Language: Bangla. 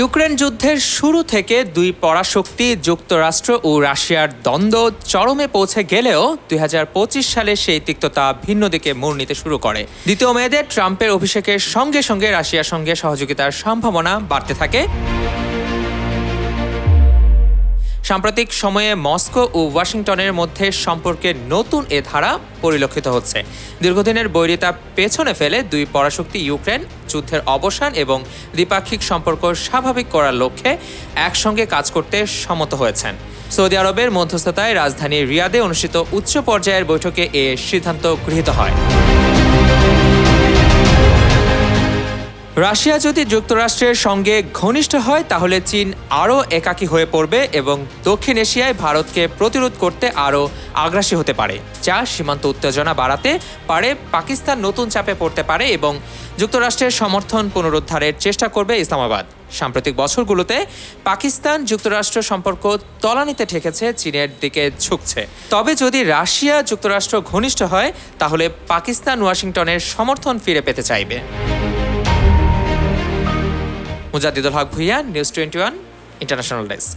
ইউক্রেন যুদ্ধের শুরু থেকে দুই পরাশক্তি, যুক্তরাষ্ট্র ও রাশিয়ার দ্বন্দ্ব চরমে পৌঁছে গেলেও দুই হাজার পঁচিশ সালে সেই তিক্ততা ভিন্ন দিকে মোড় নিতে শুরু করে। দ্বিতীয় মেয়েদের ট্রাম্পের অভিষেকের সঙ্গে সঙ্গে রাশিয়ার সঙ্গে সহযোগিতার সম্ভাবনা বাড়তে থাকে। সাম্প্রতিক সময়ে মস্কো ও ওয়াশিংটনের মধ্যে সম্পর্কের নতুন এ ধারা পরিলক্ষিত হচ্ছে। দীর্ঘদিনের বৈরিতা পেছনে ফেলে দুই পরাশক্তি ইউক্রেন যুদ্ধের অবসান এবং দ্বিপাক্ষিক সম্পর্ক স্বাভাবিক করার লক্ষ্যে একসঙ্গে কাজ করতে সম্মত হয়েছেন। সৌদি আরবের মধ্যস্থতায় রাজধানী রিয়াদে অনুষ্ঠিত উচ্চ পর্যায়ের বৈঠকে এ সিদ্ধান্ত গৃহীত হয়। রাশিয়া যদি যুক্তরাষ্ট্রের সঙ্গে ঘনিষ্ঠ হয়, তাহলে চীন আরও একাকী হয়ে পড়বে এবং দক্ষিণ এশিয়ায় ভারতকে প্রতিরোধ করতে আরও আগ্রাসী হতে পারে, যা সীমান্ত উত্তেজনা বাড়াতে পারে, পাকিস্তান নতুন চাপে পড়তে পারে এবং যুক্তরাষ্ট্রের সমর্থন পুনরুদ্ধারের চেষ্টা করবে ইসলামাবাদ। সাম্প্রতিক বছরগুলোতে পাকিস্তান যুক্তরাষ্ট্র সম্পর্ক তলানিতে ঠেকেছে, চীনের দিকে ঝুঁকছে। তবে যদি রাশিয়া যুক্তরাষ্ট্র ঘনিষ্ঠ হয়, তাহলে পাকিস্তান ওয়াশিংটনের সমর্থন ফিরে পেতে চাইবে। Mujaddidul Haque Bhuiya news twenty one international desk